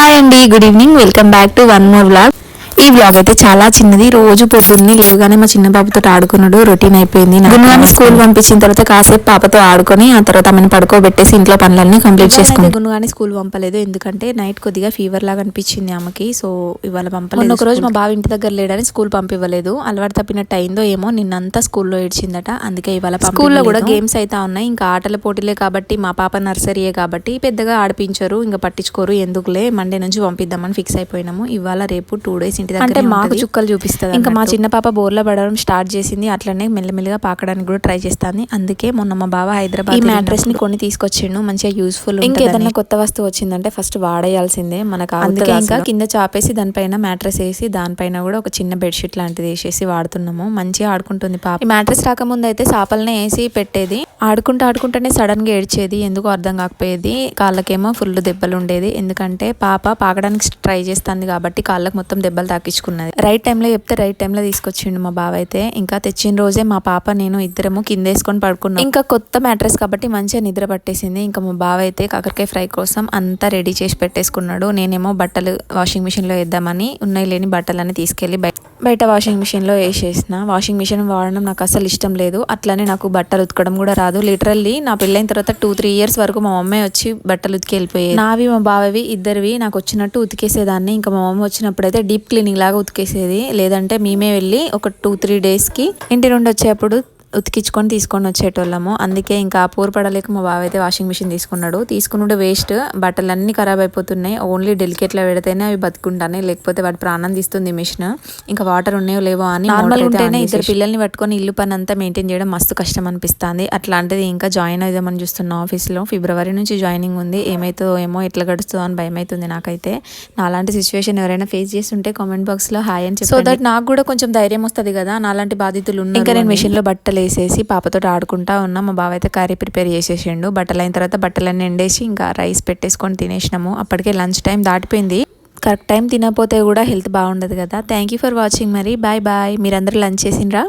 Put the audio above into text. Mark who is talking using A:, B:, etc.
A: Hi అండి good evening. Welcome back to one more blog ఈ vlog అయితే చాలా చిన్నది. రోజు పొద్దున్నే లేవగానే మా చిన్న పాపతో ఆడుకున్నాడు. రొటీన్ అయిపోయింది. గున్వాని స్కూల్ పంపించిన తర్వాత కాసేపు పాపతో ఆడుకొని ఆ తర్వాత ఆమెను పడుకోబెట్టేసి ఇంట్లో పనులన్నీ కంప్లీట్ చేసుకున్నాం గున్వాని స్కూల్ పంపలేదు. ఎందుకంటే నైట్ కొద్దిగా ఫీవర్ లాగా అనిపించింది ఆమెకి. సో ఇవాళ పంపలేదు ఒక రోజు మా బావ ఇంటి దగ్గర లేడని స్కూల్ పంపివ్వలేదు. అలవాటు తప్పినట్టు అయిందో ఏమో నిన్నంతా స్కూల్లో ఏడ్చిందట. అందుకే ఇవాళ స్కూల్లో కూడా గేమ్స్ అయితే ఉన్నాయి. ఇంకా ఆటల పోటీలే కాబట్టి మా పాప నర్సరీయే కాబట్టి పెద్దగా ఆడిపించరు. ఇంకా పట్టించుకోరు. ఎందుకులే? మండే నుంచి పంపిద్దామని ఫిక్స్ అయిపోయినాము. ఇవాళ రేపు టూ డేస్ ఇంటి దగ్గర అంటే మాకు చుక్కలు చూపిస్తుంది ఇంకా మా చిన్న పాప బోర్లో పడడం స్టార్ట్ చేసింది. అట్లనే మెల్లమెల్లగా పాకడానికి కూడా ట్రై చేస్తాను అందుకే మొన్న మా బావ హైదరాబాద్ ఈ మ్యాట్రెస్ని కొన్ని తీసుకొచ్చిండు. మంచిగా యూస్ఫుల్ ఇంకా ఏదైనా కొత్త వస్తువు వచ్చిందంటే ఫస్ట్ వాడేయాల్సిందే. మనకు అందుకే ఇంకా కింద చాపేసి దానిపైన మ్యాట్రెస్ వేసి దానిపైన కూడా ఒక చిన్న బెడ్షీట్ లాంటిది వేసేసి వాడుతున్నాము. మంచిగా ఆడుకుంటుంది పాప. ఈ మ్యాట్రెస్ రాకముందు అయితే చాపలనే వేసి పెట్టేది. ఆడుకుంటూ ఆడుకుంటూనే సడన్గా ఏడ్చేది. ఎందుకు అర్థం కాకపోయేది. కాళ్ళకేమో ఫుల్ దెబ్బలు ఉండేది. ఎందుకంటే పాప పాకడానికి ట్రై చేస్తుంది కాబట్టి కాళ్ళకి మొత్తం దెబ్బలు తెచ్చుకున్నది. రైట్ టైంలో చెప్తే రైట్ టైంలో తీసుకొచ్చిండు మా బావ అయితే ఇంకా తెచ్చిన రోజే మా పాప నేను ఇద్దరము కింద వేసుకొని పడుకున్నాం. ఇంకా కొత్త మ్యాట్రెస్ కాబట్టి మంచిగా నిద్ర పట్టేసింది. ఇంకా మా బావ అయితే కాకరకాయ ఫ్రై కోసం అంతా రెడీ చేసి పెట్టేసుకున్నాడు. నేనేమో బట్టలు వాషింగ్ మిషన్లో వేద్దామని ఉన్నాయి లేని బట్టలన్నీ తీసుకెళ్ళి బయట వాషింగ్ మిషన్లో వేసేసిన. వాషింగ్ మిషన్ వాడడం నాకు అసలు ఇష్టం లేదు. అట్లనే నాకు బట్టలు ఉతకడం కూడా రాదు. లిటరల్లీ నా పెళ్ళైన తర్వాత టూ త్రీ ఇయర్స్ వరకు మా మమ్మీ వచ్చి బట్టలు ఉతికి వెళ్ళిపోయాయి నావి మా బావవి ఇద్దరివి నాకు వచ్చినట్టు ఉతికేసేదాన్ని. ఇంకా మా మమ్మీ వచ్చినప్పుడు అయితే డీప్ క్లీనింగ్ లాగా ఉతికేసేది. లేదంటే మేమే వెళ్ళి ఒక టూ త్రీ డేస్కి ఇంటి నుండి వచ్చేప్పుడు ఉతికించుకొని తీసుకొని వచ్చేటోళ్ళము. అందుకే ఇంకా పూర్ పడలేక మా బావ అయితే వాషింగ్ మిషన్ తీసుకున్నాడు. తీసుకున్నాడు వేస్ట్ బట్టలు అన్ని ఖరాబ్ అయిపోతున్నాయి. ఓన్లీ డెలికేట్లో పెడితేనే అవి బతుకుంటాయి లేకపోతే వాటి ప్రాణం తీస్తుంది మిషన్ ఇంకా వాటర్ ఉన్నాయో లేవో అని నార్మల్ ఉంటేనే ఇద్దరు పిల్లల్ని పట్టుకొని ఇల్లు పని అంతా మెయింటైన్ చేయడం మస్తు కష్టం అనిపిస్తుంది. అట్లాంటిది ఇంకా జాయిన్ అవుదామని చూస్తున్నా ఆఫీస్లో ఫిబ్రవరి నుంచి జాయినింగ్ ఉంది. ఏమైతుందో ఏమో ఎట్లా గడుస్తుందో అని భయం అవుతుంది నాకైతే. నాలాంటి సిచ్యువేషన్ ఎవరైనా ఫేస్ చేస్తుంటే కామెంట్ బాక్స్లో హాయ్ అని సో దట్ నాకు కూడా కొంచెం ధైర్యం వస్తుంది కదా నాలాంటి బాధితులు ఉన్నారు ఇంకా నేను మిషన్లో బట్టలు వేసేసి పాపతో ఆడుకుంటా ఉన్నా మా బావ అయితే కర్రీ ప్రిపేర్ చేసేసిండు. బట్టలు అయిన తర్వాత బట్టలన్నీ ఎండేసి ఇంకా రైస్ పెట్టేసుకొని తినేసినాము. అప్పటికే లంచ్ టైం దాటిపోయింది. కరెక్ట్ టైం తినకపోతే కూడా హెల్త్ బాగుండదు కదా. థ్యాంక్ యూ ఫర్ వాచింగ్ మరి. Bye bye. మీరందరూ లంచ్ చేసిండ్రా?